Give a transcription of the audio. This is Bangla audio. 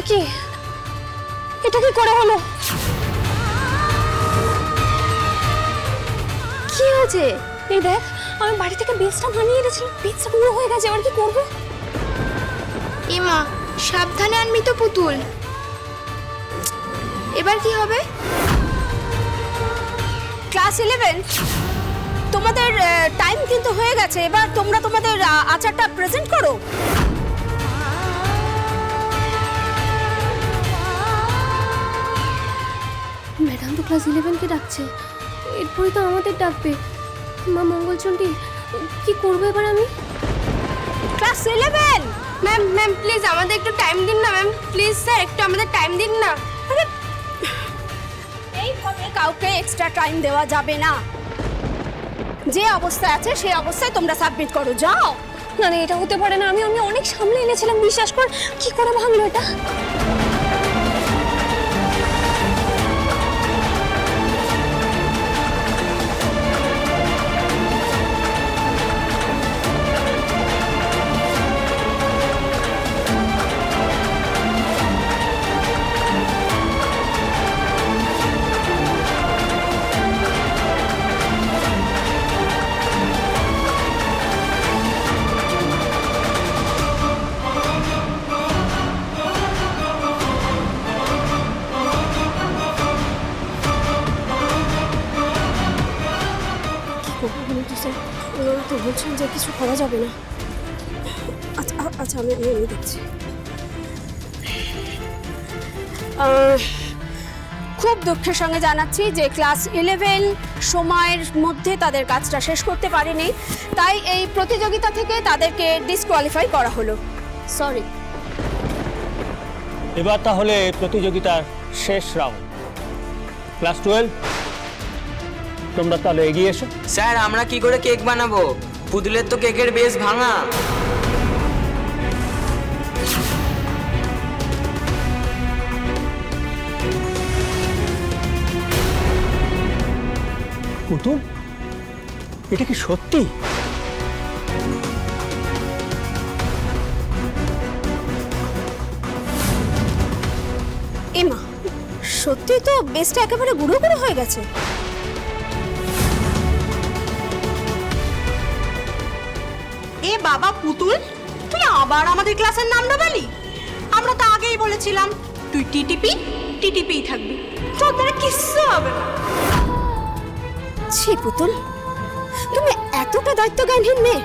এ কি? এটা কি করে হলো? কি হয়েছে? এই দেখ আমি বাড়ি থেকে বেসটা বানিয়ে এনেছিলাম বেসটা পুরো হয়ে গেছে এবার কি করব? এমা সাবধানে আনবি তো পুতুল। এবার কি হবে? ক্লাস ইলেভেন তোমাদের টাইম কিন্তু হয়ে গেছে এবার তোমরা তোমাদের আচারটা প্রেজেন্ট করো। ক্লাস ইলেভেনকে ডাকছে। এরপরে তো আমাদের ডাকবে। মা মঙ্গলচণ্ডী কি করব এবার আমি? Class eleven? Ma'am ma'am please আমাদের একটু টাইম দিন না ম্যাম। প্লিজ স্যার একটু আমাদের টাইম দিন না। এইভাবে কাউকে এক্সট্রা টাইম দেওয়া যাবে না। যে অবস্থায় আছে সেই অবস্থায় তোমরা সাবমিট করো যাও। না না এটা হতে পারে না। আমি আমি অনেক সামনে এনেছিলাম বিশ্বাস কর। কি করে ভাঙলো এটা? ওনারা তো বলছেন যে কিছু করা যাবে না। আচ্ছা আচ্ছা আমি আমি আমি দেখছি। খুব দুঃখের সঙ্গে জানাচ্ছি যে ক্লাস ইলেভেন সময়ের মধ্যে তাদের কাজটা শেষ করতে পারেনি। তাই এই প্রতিযোগিতা থেকে তাদেরকে ডিসকোয়ালিফাই করা হলো। সরি এবার তাহলে প্রতিযোগিতার শেষ রাউন্ড ক্লাস টুয়েলভ তোমরা তাহলে এগিয়ে এসো। স্যার আমরা কি করে কেক বানাবো? পুতুলের তো কেকের বেশ ভাঙা। পুতুল এটা কি সত্যি? এমা সত্যি তো বেসটা একেবারে গুঁড়ো গুঁড়ো হয়ে গেছে। বাবা, পুতুল, তুই আবার আমাদের ক্লাসের নাম ডাবালি আমরা তো আগেই বলেছিলাম, তুই টিটিপি, টিটিপিই থাকবি। তোর দ্বারা কিচ্ছু হবে না। ছি, পুতুল, তুমি এতটা দায়িত্বজ্ঞানহীন মেয়ে।